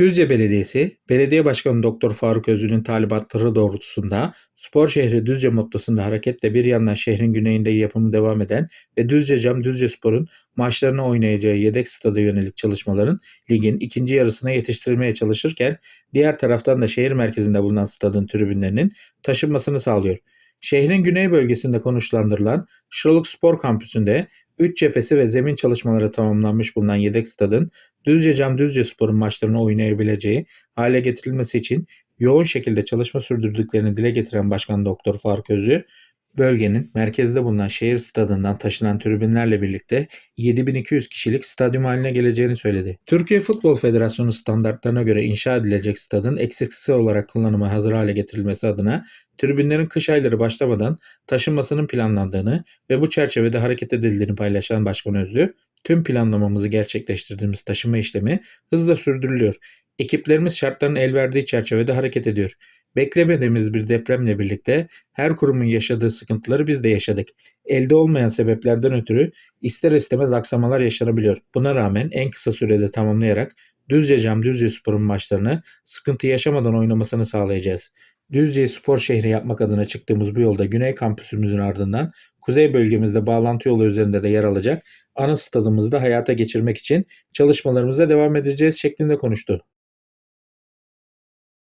Düzce Belediyesi, Belediye Başkanı Doktor Faruk Özlü'nün talimatları doğrultusunda Spor Şehri Düzce mottosunda hareketle bir yandan şehrin güneyinde yapımı devam eden ve Düzce Cam Düzce Spor'un maçlarını oynayacağı yedek stada yönelik çalışmaların ligin ikinci yarısına yetiştirilmeye çalışırken diğer taraftan da şehir merkezinde bulunan stadın tribünlerinin taşınmasını sağlıyor. Şehrin güney bölgesinde konuşlandırılan Şırlık Spor Kampüsü'nde 3 cephesi ve zemin çalışmaları tamamlanmış bulunan yedek stadın Düzce Cam Düzce Spor'un maçlarını oynayabileceği hale getirilmesi için yoğun şekilde çalışma sürdürdüklerini dile getiren Başkan Doktor Faruk Özü, bölgenin merkezde bulunan şehir stadından taşınan tribünlerle birlikte 7200 kişilik stadyum haline geleceğini söyledi. Türkiye Futbol Federasyonu standartlarına göre inşa edilecek stadın eksiksiz olarak kullanıma hazır hale getirilmesi adına tribünlerin kış ayları başlamadan taşınmasının planlandığını ve bu çerçevede hareket edildiğini paylaşan Başkan Özlü, tüm planlamamızı gerçekleştirdiğimiz taşıma işlemi hızla sürdürülüyor. Ekiplerimiz şartların el verdiği çerçevede hareket ediyor. Beklemediğimiz bir depremle birlikte her kurumun yaşadığı sıkıntıları biz de yaşadık. Elde olmayan sebeplerden ötürü ister istemez aksamalar yaşanabiliyor. Buna rağmen en kısa sürede tamamlayarak Düzce Cam Düzce Spor'un maçlarını sıkıntı yaşamadan oynamasını sağlayacağız. Düzce'yi spor şehri yapmak adına çıktığımız bu yolda Güney kampüsümüzün ardından Kuzey bölgemizde bağlantı yolu üzerinde de yer alacak ana stadımızı da hayata geçirmek için çalışmalarımıza devam edeceğiz şeklinde konuştu.